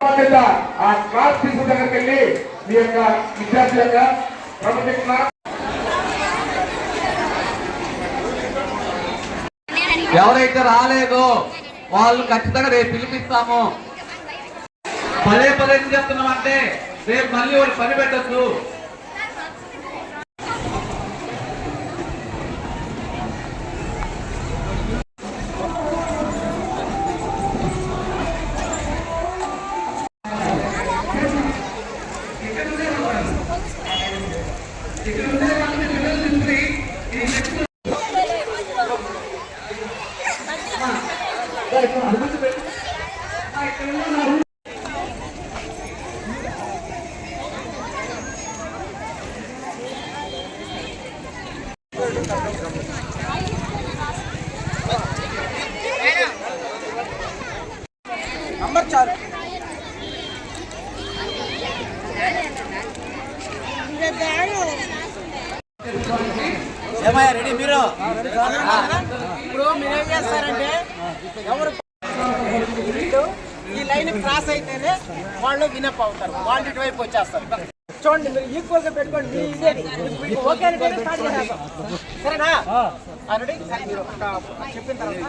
బాధ్యత ఆ class teacher దగ్గరికి వెళ్ళి మీ యొక్క విద్యార్థి యొక్క క్రమశిక్షణ ఎవరైతే రాలేదో వాళ్ళు ఖచ్చితంగా రేపు పిలిపిస్తాము. పదే పదే ఎందుకు చెప్తున్నామంటే రేపు మళ్ళీ వాళ్ళు పని పెట్టచ్చు. ఏమయ్యా రెడీ మీరు? ఇప్పుడు మీరు ఏం చేస్తారంటే ఎవరు ఈ లైన్ క్రాస్ అయితేనే వాళ్ళు వినప్ అవుతారు. వాళ్ళు ఇటువైపు వచ్చేస్తారు. చూడండి మీరు ఈక్వల్గా పెట్టుకోండి మీ ఇదే. మీకు ఓకే అంటే స్టార్ట్ చేసేస్తాం. సరేనా? రెడీ? చెప్పిన తర్వాత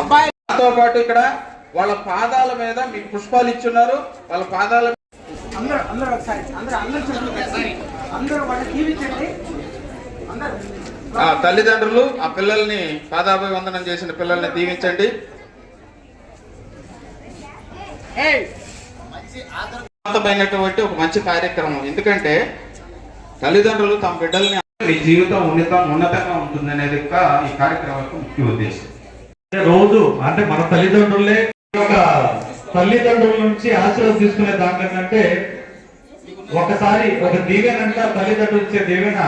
అబ్బాయి దాంతో పాటు ఇక్కడ వాళ్ళ పాదాల మీద మీకు పుష్పాలు ఇచ్చున్నారు. వాళ్ళ పాదాల అందరూ అందరూ ఒకసారి అందరూ అందరూ చూడండి అందరూ వాళ్ళ టీవీ చూడండి అందరూ. ఆ తల్లిదండ్రులు ఆ పిల్లల్ని పాదాభివందనం చేసిన పిల్లల్ని దీవించండి. అర్థమైనటువంటి ఒక మంచి కార్యక్రమం. ఎందుకంటే తల్లిదండ్రులు తమ బిడ్డల్ని మీ జీవితం ఉన్నత ఉన్నతంగా ఉంటుంది అనేది ఈ కార్యక్రమం ముఖ్య ఉద్దేశం. రోజు అంటే మన తల్లిదండ్రులే ఒక తల్లిదండ్రుల నుంచి ఆశీర్వాదం తీసుకునే దానికంటే ఒకసారి ఒక దీవెనంట తల్లిదండ్రులు ఇచ్చే దీవెన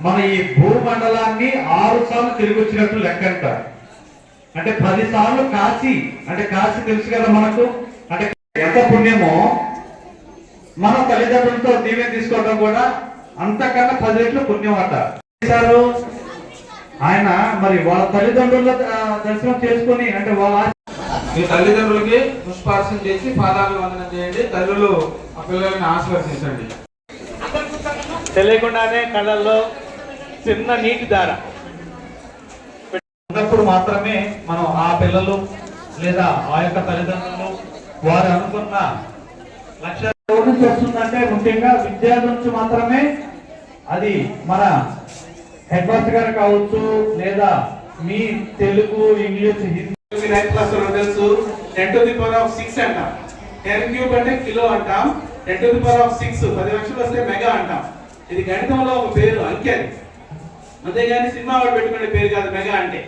మన ఈ భూమండలాన్ని ఆరు సార్లు తిరిగి వచ్చినట్టు లెక్కంట అంటే. పది సార్లు కాశీ అంటే కాశీ తెలుసు కదా మనకు? అంటే ఎంత పుణ్యమో మన తల్లిదండ్రులతో దీవెన తీసుకోవడం కూడా అంతకన్నా పది రెట్లు పుణ్యం అట ఆయన మరి వాళ్ళ తల్లిదండ్రుల దర్శనం చేసుకొని అంటే వాళ్ళ మీ తల్లిదండ్రులకి పుష్పార్చన చేసి పాదాభివందనం చేయండి తల్లులు ఆ పిల్లల్ని ఆశీర్వదించండి. తెలియకుండానే కళ్ళల్లో చిన్న నీటి దార ఉన్నప్పుడు మాత్రమే మనం ఆ పిల్లలు లేదా ఆ యొక్క తల్లిదండ్రులు వారు అనుకున్న లక్ష్యాలు వస్తుందంటే ముఖ్యంగా విద్యార్థి నుంచి మాత్రమే అది మన హెడ్ మాస్టర్ గారు కావచ్చు లేదా మీ Telugu English Hindi ninth class తెలుసు. Ten to the power of six అంటాం. టెన్ క్యూబ్ అంటే కిలో అంటాం. Ten to the power of six పది లక్షలు వస్తే మెగా అంటాం. ఇది గణితంలో ఒక పేరు అంకె అంతేగాని సినిమా వాడు పెట్టుకునే పేరు కాదు మెగా అంటే.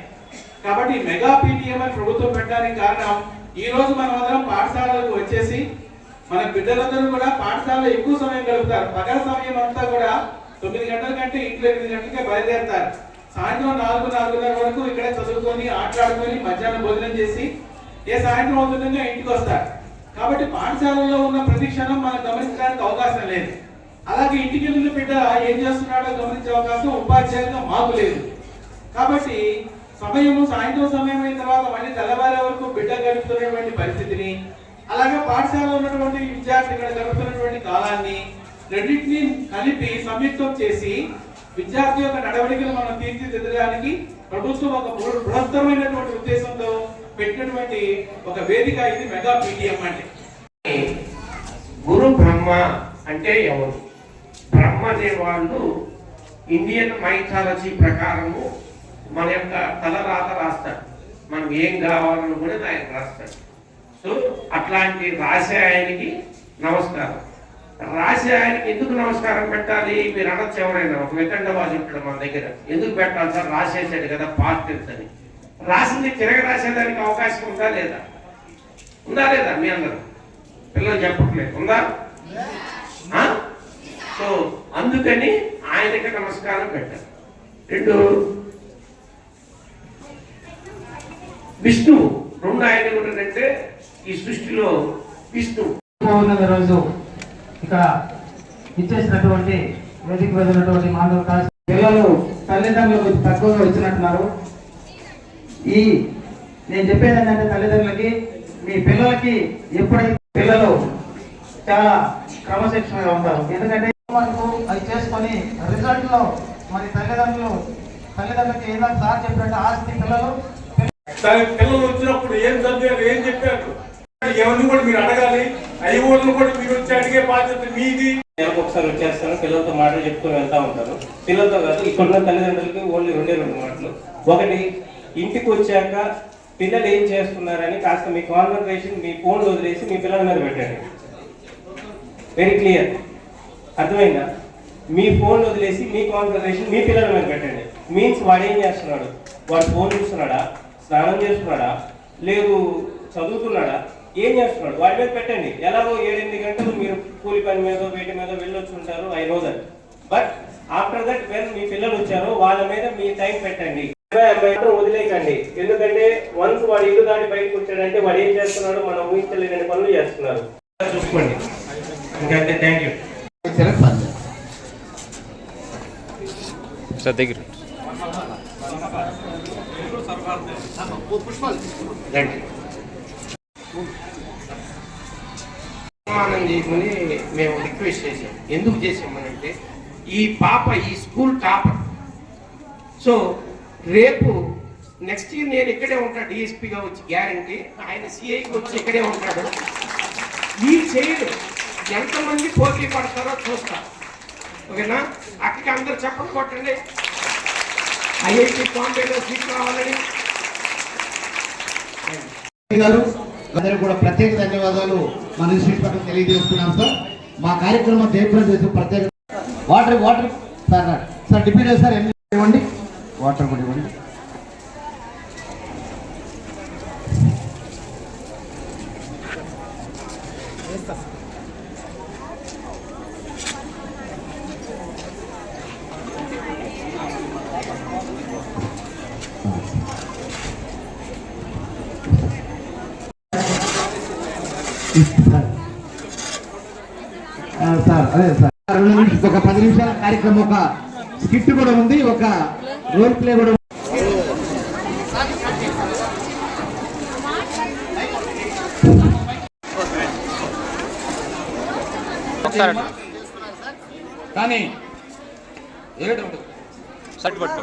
కాబట్టి మెగా పీటీఎం అని ప్రభుత్వం పెట్టడానికి కారణం ఈ రోజు మనం అందరం పాఠశాలలకు వచ్చేసి మన బిడ్డలందరూ కూడా పాఠశాలలో ఎక్కువ సమయం గడుపుతారు. పగల సమయం అంతా కూడా తొమ్మిది గంటల కంటే ఇంట్లో ఎనిమిది గంటలకే బయలుదేరుతారు. సాయంత్రం నాలుగు నాలుగున్నర వరకు ఇక్కడ చదువుకొని ఆటలాడుకొని మధ్యాహ్నం భోజనం చేసి ఏ సాయంత్రం అవుతుందో ఇంటికి వస్తారు. కాబట్టి పాఠశాలలో ఉన్న ప్రతి క్షణం మనం గమనించడానికి అవకాశం లేదు. అలాగే ఇంటికి వెళ్ళిన బిడ్డ ఏం చేస్తున్నాడో గమనించే అవకాశం ఉపాధ్యాయులుగా మాకు లేదు. కాబట్టి సమయము సాయంత్రం సమయం అయిన తర్వాత మళ్ళీ తెల్లవారే వరకు బిడ్డ గడుపుతున్నటువంటి పరిస్థితిని అలాగే పాఠశాలలో ఉన్నటువంటి విద్యార్థి ఇక్కడ గడుపుతున్నటువంటి కాలాన్ని రెండింటిని కలిపి సంయుక్తం చేసి విద్యార్థి యొక్క నడవడికను మనం తీర్చిదిద్దడానికి ప్రభుత్వం ఒక బృహత్తరమైనటువంటి ఉద్దేశంతో పెట్టినటువంటి ఒక వేదిక ఇది మెగా పీటీఎం అంటే గురు బ్రహ్మ అంటే ఎవరు? బ్రహ్మదేవాళ్ళు ఇండియన్ మైథాలజీ ప్రకారము మన యొక్క తల రాత రాస్తాడు మనం ఏం కావాలని కూడా ఆయన రాస్తాడు సో అట్లాంటి రాసే ఆయనకి నమస్కారం. రాసే ఆయనకి ఎందుకు నమస్కారం పెట్టాలి? మీరు అనొచ్చు ఎవరైనా. ఒక వితండవాది ఉంటాడు మన దగ్గర. ఎందుకు పెట్టాలి సార్? రాసేసాడు కదా పార్ట్ అని రాసింది తిరగ రాసేదానికి అవకాశం ఉందా లేదా? ఉందా లేదా మీ అందరూ? పిల్లలు చెప్పట్లేదు. ఉందా? సో అందుకని ఆయనకి నమస్కారం పెట్టారు. రెండు విష్ణువు రెండు ఆయన కూడా ఈ సృష్టిలో విష్ణువు రోజు ఇక్కడ ఇచ్చేసినటువంటి వేదిక వెళ్ళినటువంటి మాధవ కాశీ పిల్లలు తల్లిదండ్రులకు తక్కువగా ఇచ్చినట్టున్నారు. ఈ నేను చెప్పేది ఏంటంటే తల్లిదండ్రులకి మీ పిల్లలకి ఎప్పుడైతే పిల్లలు చాలా క్రమశిక్షణగా ఉంటారు ఎందుకంటే మనకు అది చేసుకొని రిజల్ట్లో మరి తల్లిదండ్రులు తల్లిదండ్రులకి ఏదైనా సార్ చెప్పినట్టు ఆస్తి పిల్లలు పిల్లలు వచ్చినప్పుడు ఏం చదివారు ఏం చెప్పారు? ఎవరిని కూడా మీరు అడగాలి. అయ్యోళ్ళని కూడా మీరు వచ్చి అడిగే బాధ్యత మీది. నెలకు ఒకసారి వచ్చేస్తాను పిల్లలతో మాటలు చెప్పుకొని వెళ్తా ఉంటాను పిల్లలతో కాదు ఇక్కడున్న తల్లిదండ్రులకి ఓన్లీ రెండే రెండు మాటలు. ఒకటి ఇంటికి వచ్చాక పిల్లలు ఏం చేస్తున్నారని కాస్త మీ కాన్సన్ట్రేషన్ మీ ఫోన్ వదిలేసి మీ పిల్లల మీద పెట్టండి. వెరీ క్లియర్ అర్థమైందా? మీ ఫోన్ వదిలేసి మీ కాన్సన్ట్రేషన్ మీ పిల్లల మీద పెట్టండి. మీన్స్ వాడు ఏం చేస్తున్నాడు? వాడు ఫోన్ చూస్తున్నాడా? స్నానం చేస్తున్నాడా? లేదు చదువుతున్నాడా? ఏం చేస్తున్నాడు? వాడి మీద పెట్టండి. ఎలాగో ఏడెనిమిది గంటలు మీరు కూలి పని మీద వేటి మీద వెళ్ళొచ్చు ఉంటారు I know that. But after that when మీ పిల్లలు వచ్చారో వాళ్ళ మీద మీ టైం పెట్టండి. వదిలేకండి. ఎందుకంటే వన్స్ వాడు ఇల్లు దాటి బయటకు వచ్చాడంటే వాడు ఏం చేస్తున్నాడో? మనం ఊహించలేని పనులు చేస్తున్నారు చూసుకోండి. ఇంకంతే థ్యాంక్ యూ సన్మానం చేయమని మేము రిక్వెస్ట్ చేసాం ఎందుకు చేసామనంటే ఈ పాప ఈ స్కూల్ టాపర్. సో రేపు నెక్స్ట్ ఇయర్ నేను ఇక్కడే ఉంటాను డిఎస్పీగా వచ్చి గ్యారంటీ ఆయన సిఐకి వచ్చి ఇక్కడే ఉంటాడు. ఈ చైర్ ఎంతమంది పోటీ పడతారో చూస్తా. ఓకేనా? అక్కడికి అందరు చెప్పండి కొట్టండి. ఐఐటి బాంబేలో సీట్ కావాలని గారు అందరూ కూడా ప్రత్యేక ధన్యవాదాలు. మన ఇన్స్టిట్యూట్ పట్ల తెలియజేస్తున్నాం సార్. మా కార్యక్రమం జయప్రం చేసిన ప్రత్యేక water water sir sir deputy sir ఎన్ని ఇవ్వండి. వాటర్ కూడా ఇవ్వండి. సార్ అదే సార్ రెండు ఒక పది నిమిషాల కార్యక్రమం ఒక స్కిట్ కూడా ఉంది ఒక రోల్ ప్లే కూడా ఉంది. కానీ ఏడు సట్ పట్టు